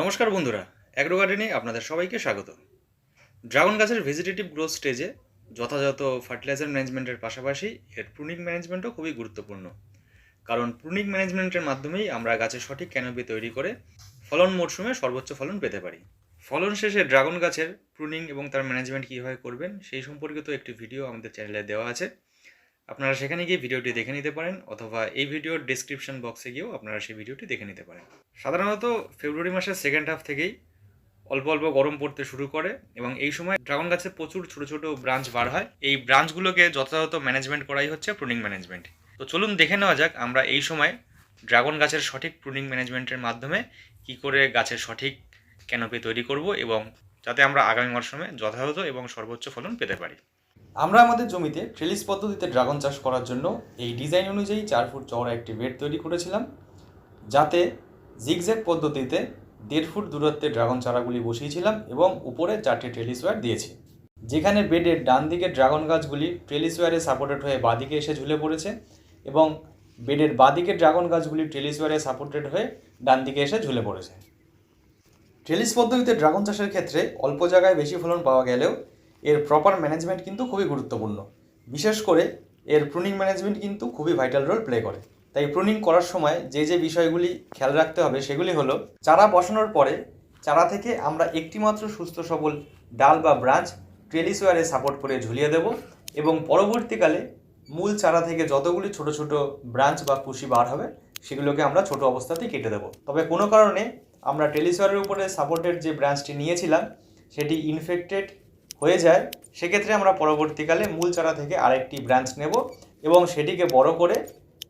নমস্কার বন্ধুরা অ্যাগ্রো গার্ডেনে আপনাদের সবাইকে স্বাগত। ড্রাগন গাছের ভেজিটেটিভ গ্রোথ স্টেজে যথাযথ ফার্টিলাইজার ম্যানেজমেন্টের পাশাপাশি এর প্রুনিং ম্যানেজমেন্টও খুবই গুরুত্বপূর্ণ। কারণ প্রুনিং ম্যানেজমেন্টের মাধ্যমেই আমরা গাছের সঠিক ক্যানোপি তৈরি করে ফলন মরশুমে সর্বোচ্চ ফলন পেতে পারি। ফলন শেষে ড্রাগন গাছের প্রুনিং এবং তার ম্যানেজমেন্ট কীভাবে করবেন সেই সম্পর্কিত একটি ভিডিও আমাদের চ্যানেলে দেওয়া আছে। আপনারা সেখানে গিয়ে ভিডিওটি দেখে নিতে পারেন অথবা এই ভিডিওর ডিসক্রিপশন বক্সে গিয়েও আপনারা সেই ভিডিওটি দেখে নিতে পারেন। সাধারণত ফেব্রুয়ারি মাসের সেকেন্ড হাফ থেকেই অল্প অল্প গরম পড়তে শুরু করে এবং এই সময় ড্রাগন গাছে প্রচুর ছোট ছোট ব্রাঞ্চ বার হয়। এই ব্রাঞ্চগুলোকে যথাযথ ম্যানেজমেন্ট করাই হচ্ছে প্রুনিং ম্যানেজমেন্ট তো চলুন দেখে নেওয়া যাক আমরা এই সময় ড্রাগন গাছের সঠিক প্রুনিং ম্যানেজমেন্টের মাধ্যমে কি করে গাছের সঠিক ক্যানোপি তৈরি করব এবং যাতে আমরা আগামী মরশুমে যথাযথ এবং সর্বোচ্চ ফলন পেতে পারি। আমরা আমাদের জমিতে ট্রেলিস পদ্ধতিতে ড্রাগন চাষ করার জন্য এই ডিজাইন অনুযায়ী চার ফুট চওড়া একটি বেড তৈরি করেছিলাম, যাতে জিগজ্যাগ পদ্ধতিতে দেড় ফুট দূরত্বে ড্রাগন চারাগুলি বসিয়েছিলাম এবং উপরে চারটি ট্রেলিস ওয়্যার দিয়েছি। যেখানে বেডের ডান দিকে ড্রাগন গাছগুলি ট্রেলিস ওয়্যারে সাপোর্টেড হয়ে বাঁদিকে এসে ঝুলে পড়েছে এবং বেডের বাঁদিকে ড্রাগন গাছগুলি ট্রেলিস ওয়্যারে সাপোর্টেড হয়ে ডান দিকে এসে ঝুলে পড়েছে। ট্রেলিস পদ্ধতিতে ড্রাগন চাষের ক্ষেত্রে অল্প জায়গায় বেশি ফলন পাওয়া গেলেও এর প্রপার ম্যানেজমেন্ট কিন্তু খুবই গুরুত্বপূর্ণ। বিশেষ করে এর প্রুনিং ম্যানেজমেন্ট কিন্তু খুবই ভাইটাল রোল প্লে করে। তাই প্রুনিং করার সময় যে যে বিষয়গুলি খেয়াল রাখতে হবে সেগুলি হলো চারা বসানোর পরে চারা থেকে আমরা একটিমাত্র সুস্থ সবল ডাল বা ব্রাঞ্চ ট্রেলিস ওয়ারে সাপোর্ট করে ঝুলিয়ে দেব এবং পরবর্তীকালে মূল চারা থেকে যতগুলি ছোট ছোট ব্রাঞ্চ বা কুশি বার হবে সেগুলোকে আমরা ছোট অবস্থাতেই কেটে দেবো। তবে কোনো কারণে আমরা টেলিসওয়ারের উপরে সাপোর্টের যে ব্রাঞ্চটি নিয়েছিলাম সেটি ইনফেক্টেড হয়ে যায়, সেক্ষেত্রে আমরা পরবর্তীকালে মূল চারা থেকে আরেকটি ব্রাঞ্চ নেব এবং সেটিকে বড় করে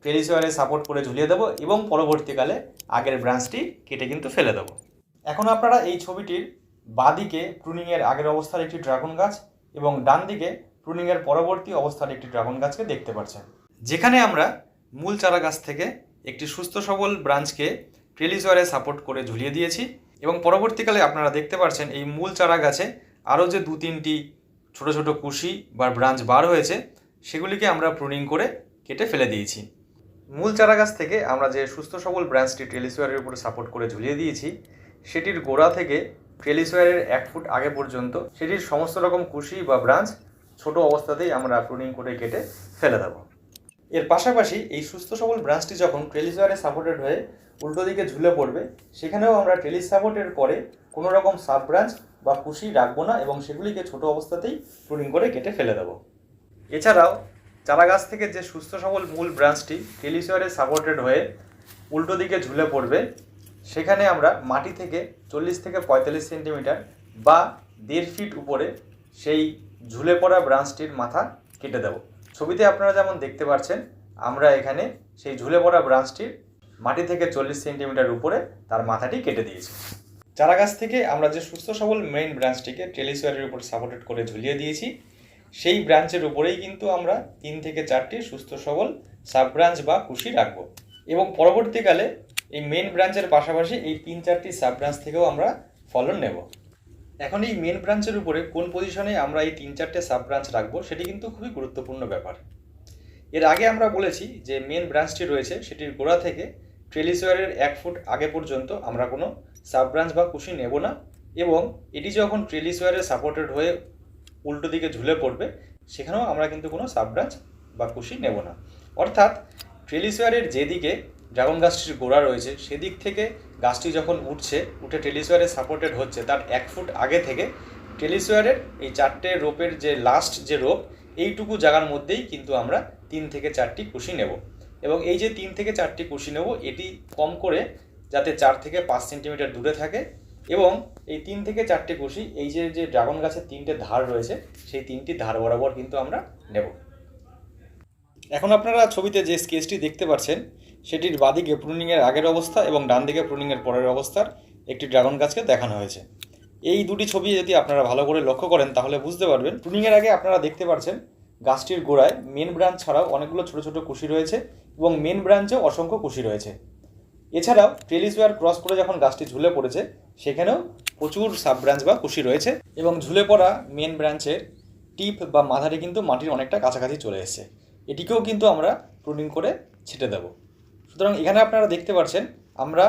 ট্রেলিসওয়ারে সাপোর্ট করে ঝুলিয়ে দেবো এবং পরবর্তীকালে আগের ব্রাঞ্চটি কেটে কিন্তু ফেলে দেবো। এখন আপনারা এই ছবিটির বাদিকে প্রুনিংয়ের আগের অবস্থার একটি ড্রাগন গাছ এবং ডান দিকে প্রুনিংয়ের পরবর্তী অবস্থার একটি ড্রাগন গাছকে দেখতে পাচ্ছেন। যেখানে আমরা মূল চারা গাছ থেকে একটি সুস্থ সবল ব্রাঞ্চকে ট্রেলিসওয়ারে সাপোর্ট করে ঝুলিয়ে দিয়েছি এবং পরবর্তীকালে আপনারা দেখতে পাচ্ছেন এই মূল চারা গাছে আরও যে দু তিনটি ছোট ছোট কুশি বা ব্রাঞ্চ বার হয়েছে, সেগুলিকে আমরা প্রুনিং করে কেটে ফেলে দিয়েছি। মূল চারা গাছ থেকে আমরা যে সুস্থ সবল ব্রাঞ্চটি ট্রেলিসওয়ারের উপরে সাপোর্ট করে ঝুলিয়ে দিয়েছি, সেটির গোড়া থেকে ট্রেলিসওয়ারের এক ফুট আগে পর্যন্ত সেটির সমস্ত রকম কুশি বা ব্রাঞ্চ ছোট অবস্থাতেই আমরা প্রুনিং করে কেটে ফেলে দেবো। এর পাশাপাশি এই সুস্থ সবল ব্রাঞ্চটি যখন ট্রেলিসওয়ারে সাপোর্টেড হয়ে উল্টো দিকে ঝুলে পড়বে, সেখানেও আমরা ট্রেলিস সাপোর্টের পরে কোনো রকম সাব ব্রাঞ্চ বা কুশি রাখব না এবং সেগুলিকে ছোট অবস্থাতেই প্রুনিং করে কেটে ফেলে দেবো। এছাড়াও চারা গাছ থেকে যে সুস্থ সবল মূল ব্রাঞ্চটি টেলিসওয়ারে সাপোর্টেড হয়ে উল্টো দিকে ঝুলে পড়বে, সেখানে আমরা মাটি থেকে চল্লিশ থেকে পঁয়তাল্লিশ সেন্টিমিটার বা দেড় ফিট উপরে সেই ঝুলে পড়া ব্রাঞ্চটির মাথা কেটে দেবো। ছবিতে আপনারা যেমন দেখতে পাচ্ছেন আমরা এখানে সেই ঝুলে পড়া ব্রাঞ্চটির মাটি থেকে চল্লিশ সেন্টিমিটার উপরে তার মাথাটি কেটে দিয়েছি। চারা গাছ থেকে আমরা যে সুস্থ সবল মেইন ব্রাঞ্চটিকে টেলিসওয়ারের উপর সাপোর্টেড করে ঝুলিয়ে দিয়েছি, সেই ব্রাঞ্চের উপরেই কিন্তু আমরা তিন থেকে চারটি সুস্থ সবল সাব ব্রাঞ্চ বা কুশি রাখব। এবং পরবর্তীকালে এই মেন ব্রাঞ্চের পাশাপাশি এই তিন চারটি সাব ব্রাঞ্চ থেকেও আমরা ফলন নেব। এখন এই মেন ব্রাঞ্চের উপরে কোন পজিশনে আমরা এই তিন চারটে সাব ব্রাঞ্চ রাখব, সেটি কিন্তু খুবই গুরুত্বপূর্ণ ব্যাপার। এর আগে আমরা বলেছি যে মেন ব্রাঞ্চটি রয়েছে, সেটির গোড়া থেকে ট্রেলিসওয়ারের এক ফুট আগে পর্যন্ত আমরা কোনো সাব ব্রাঞ্চ বা কুশি নেব না। এবং এটি যখন ট্রেলিসওয়ারে সাপোর্টেড হয়ে উল্টো দিকে ঝুলে পড়বে, সেখানেও আমরা কিন্তু কোনো সাব ব্রাঞ্চ বা কুশি নেব না। অর্থাৎ ট্রেলিসওয়ারের যেদিকে ড্রাগন গাছটির গোড়া রয়েছে, সেদিক থেকে গাছটি যখন উঠছে, উঠে টেলিসওয়ারে সাপোর্টেড হচ্ছে, তার এক ফুট আগে থেকে টেলিসওয়ারের এই চারটে রোপের যে লাস্ট যে রোপ, এইটুকু জায়গার মধ্যেই কিন্তু আমরা তিন থেকে চারটি কুশি নেব। এবং এই যে তিন থেকে চারটি কুশি নেব, এটি কম করে যাতে চার থেকে পাঁচ সেন্টিমিটার দূরে থাকে এবং এই তিন থেকে চারটে কুশি এই যে যে ড্রাগন গাছের তিনটে ধার রয়েছে, সেই তিনটি ধার বরাবর কিন্তু আমরা নেব। এখন আপনারা ছবিতে যে স্কেচটি দেখতে পাচ্ছেন, সেটির বাদিকে প্রুনিংয়ের আগের অবস্থা এবং ডান দিকে প্রুনিংয়ের পরের অবস্থার একটি ড্রাগন গাছকে দেখানো হয়েছে। এই দুটি ছবি যদি আপনারা ভালো করে লক্ষ্য করেন, তাহলে বুঝতে পারবেন, প্রুনিংয়ের আগে আপনারা দেখতে পাচ্ছেন গাছটির গোড়ায় মেন ব্রাঞ্চ ছাড়াও অনেকগুলো ছোট ছোট কুশি রয়েছে এবং মেন ব্রাঞ্চেও অসংখ্য কুশি রয়েছে। এছাড়াও ট্রেলিসওয়ার ক্রস করে যখন গাছটি ঝুলে পড়েছে, সেখানেও প্রচুর সাব ব্রাঞ্চ বা কুশি রয়েছে এবং ঝুলে পড়া মেন ব্রাঞ্চের টিপ বা মাথাটি কিন্তু মাটির অনেকটা কাছাকাছি চলে এসেছে। এটিকেও কিন্তু আমরা প্রুনিং করে ছেটে দেবো। সুতরাং এখানে আপনারা দেখতে পাচ্ছেন, আমরা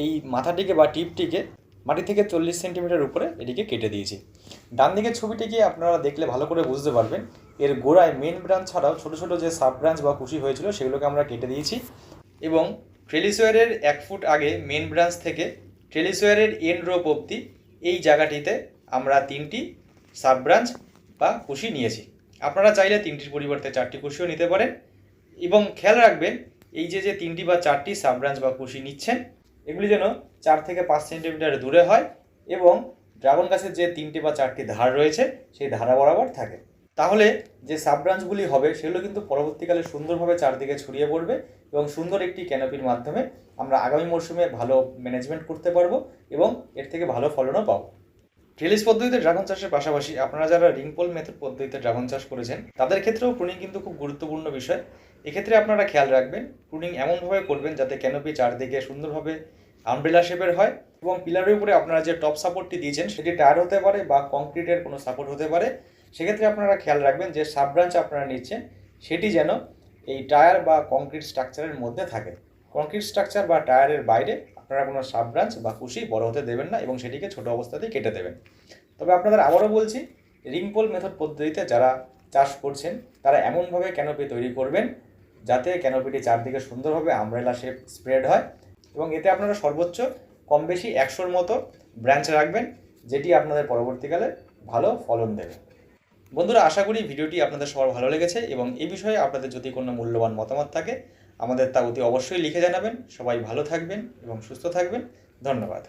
এই মাথাটিকে বা টিপটিকে মাটি থেকে চল্লিশ সেন্টিমিটার উপরে এটিকে কেটে দিয়েছি। ডান দিকের ছবিটিকে আপনারা দেখলে ভালো করে বুঝতে পারবেন, এর গোড়ায় মেন ব্রাঞ্চ ছাড়াও ছোটো ছোটো যে সাব ব্রাঞ্চ বা কুশি হয়েছিল, সেগুলোকে আমরা কেটে দিয়েছি এবং ট্রেলিসওয়ারের এক ফুট আগে মেন ব্রাঞ্চ থেকে ট্রেলিসোয়ারের এন রোপ অবধি এই জায়গাটিতে আমরা তিনটি সাব ব্রাঞ্চ বা কুশি নিয়েছি। আপনারা চাইলে তিনটির পরিবর্তে চারটি কুশিও নিতে পারেন এবং খেয়াল রাখবেন, এই যে যে তিনটি বা চারটি সাব ব্রাঞ্চ বা কুশি নিচ্ছেন, এগুলি যেন চার থেকে পাঁচ সেন্টিমিটার দূরে হয় এবং ড্রাগন গাছের যে তিনটি বা চারটি ধার রয়েছে, সেই ধারা বরাবর থাকে। তাহলে যে সাব ব্রাঞ্চগুলি হবে সেগুলো কিন্তু পরবর্তীকালে সুন্দরভাবে চারদিকে ছড়িয়ে পড়বে এবং সুন্দর একটি ক্যানোপির মাধ্যমে আমরা আগামী মরশুমে ভালো ম্যানেজমেন্ট করতে পারব এবং এর থেকে ভালো ফলনও পাবো। ট্রেলিস পদ্ধতিতে ড্রাগন চাষের পাশাপাশি আপনারা যারা রিংপোল মেথড পদ্ধতিতে ড্রাগন চাষ করেছেন, তাদের ক্ষেত্রেও প্রুনিং কিন্তু খুব গুরুত্বপূর্ণ বিষয়। এক্ষেত্রে আপনারা খেয়াল রাখবেন প্রুনিং এমনভাবে করবেন যাতে ক্যানোপি চারদিকে সুন্দরভাবে আমব্রেলা শেপের হয় এবং পিলারের উপরে আপনারা যে টপ সাপোর্টটি দিয়েছেন, সেটি টায়ার হতে পারে বা কংক্রিটের কোনো সাপোর্ট হতে পারে। সেক্ষেত্রে আপনারা খেয়াল রাখবেন যে সাব ব্রাঞ্চ আপনারা নিচ্ছেন, সেটি যেন এই টায়ার বা কংক্রিট স্ট্রাকচারের মধ্যে থাকে। কংক্রিট স্ট্রাকচার বা টায়ারের বাইরে আপনারা কোনো সাব ব্রাঞ্চ বা কুশি বড় হতে দেবেন না এবং সেটিকে ছোট অবস্থাতেই কেটে দেবেন। তবে আপনাদের আবারও বলছি রিংপোল মেথড পদ্ধতিতে যারা চাষ করছেন, তারা এমনভাবে ক্যানোপি তৈরি করবেন যাতে ক্যানোপিটি চারদিকে সুন্দরভাবে আমব্রেলা শেপ স্প্রেড হয় এবং এতে আপনারা সর্বোচ্চ কম বেশি একশোর মতো ব্রাঞ্চ রাখবেন, যেটি আপনাদের পরবর্তীকালে ভালো ফলন দেবে। বন্ধুরা, আশা করি ভিডিওটি আপনাদের সবার ভালো লেগেছে এবং এ বিষয়ে আপনাদের যদি কোনো মূল্যবান মতামত থাকে, আমাদের তা অতি অবশ্যই লিখে জানাবেন। সবাই ভালো থাকবেন এবং সুস্থ থাকবেন। ধন্যবাদ।